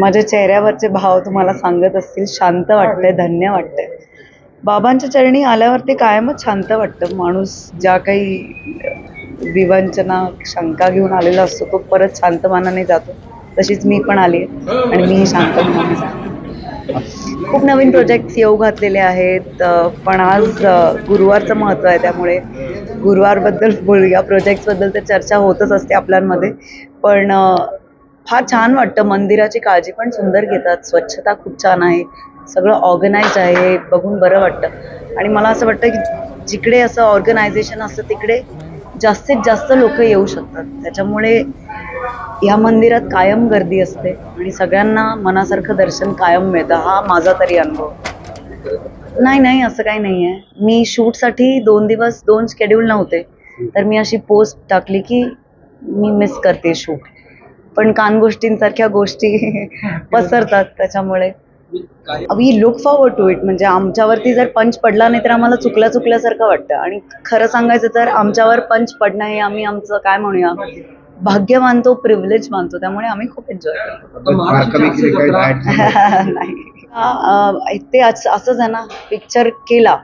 माझ्या चेहऱ्यावरचे भाव तुम्हाला सांगत असतील शांत वाटतंय धन्य वाटतंय. बाबांच्या चरणी आल्यावरती कायमच शांत वाटतं. माणूस ज्या काही विवंचना शंका घेऊन आलेला असतो तो परत शांत मानाने जातो. तशीच मी पण आली आहे आणि मीही शांत मनाने जाते. खूप नवीन प्रोजेक्ट्स येऊ घातलेले आहेत. पण आज गुरुवारचं महत्त्व आहे त्यामुळे. गुरुवारबद्दल बोलूया. प्रोजेक्ट्सबद्दल तर चर्चा होतच असते आपल्यामध्ये. पण फार छान वाटतं. मंदिराची काळजी पण सुंदर घेतात. स्वच्छता खूप छान आहे. सगळं ऑर्गनाईज आहे. बघून बरं वाटतं. आणि मला असं वाटतं की जिकडे असं ऑर्गनायझेशन असतं तिकडे जास्तीत जास्त लोक येऊ शकतात. त्याच्यामुळे या मंदिरात कायम गर्दी असते. आणि सगळ्यांना मनासारखं दर्शन कायम मिळतं. हा माझा तरी अनुभव. नाही नाही असं काही नाही आहे. मी शूटसाठी दोन दिवस दोन शेड्यूल नव्हते. तर मी अशी पोस्ट टाकली की मी मिस करते शूट. पण कान गोष्टींसारख्या गोष्टी पसरतात त्याच्यामुळे. We look forward to it म्हणजे आमच्यावरती जर पंच पडला नाही तर आम्हाला चुकल्या चुकल्यासारखं वाटतं. आणि खरं सांगायचं तर आमच्यावर पंच पडणं हे आम्ही आमचं काय म्हणूया? भाग्य मानतो प्रिव्हिलेज मानतो. त्यामुळे आम्ही खूप एन्जॉय करतो? नाही. ते आज- असंच आहे ना पिक्चर केला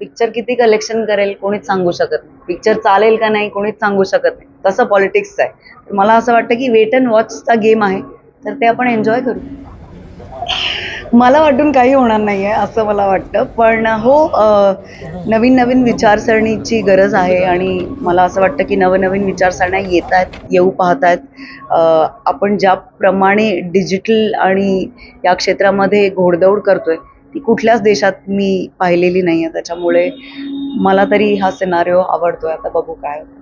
पिक्चर किती कलेक्शन करेल कोणीच सांगू शकत नाही. पिक्चर चालेल का नाही कोणीच सांगू शकत नाही. तसं पॉलिटिक्स आहे. तर मला असं वाटतं की वेट अँड वॉचचा गेम आहे. तर ते आपण एन्जॉय करू. मला वाटून काही होणार नाही आहे असं मला वाटतं. पण हो नवीन नवीन विचारसरणीची गरज आहे आणि मला असं वाटतं की नवनवीन विचारसरण्या येत आहेत येऊ पाहत आहेत. आपण ज्याप्रमाणे डिजिटल आणि या क्षेत्रामध्ये घोडदौड करतोय ती कुठल्याच देशात मी पाहिलेली नाही आहे त्याच्यामुळे मला तरी हा सिनारिओ आवडतोय. आता बघू काय होतं.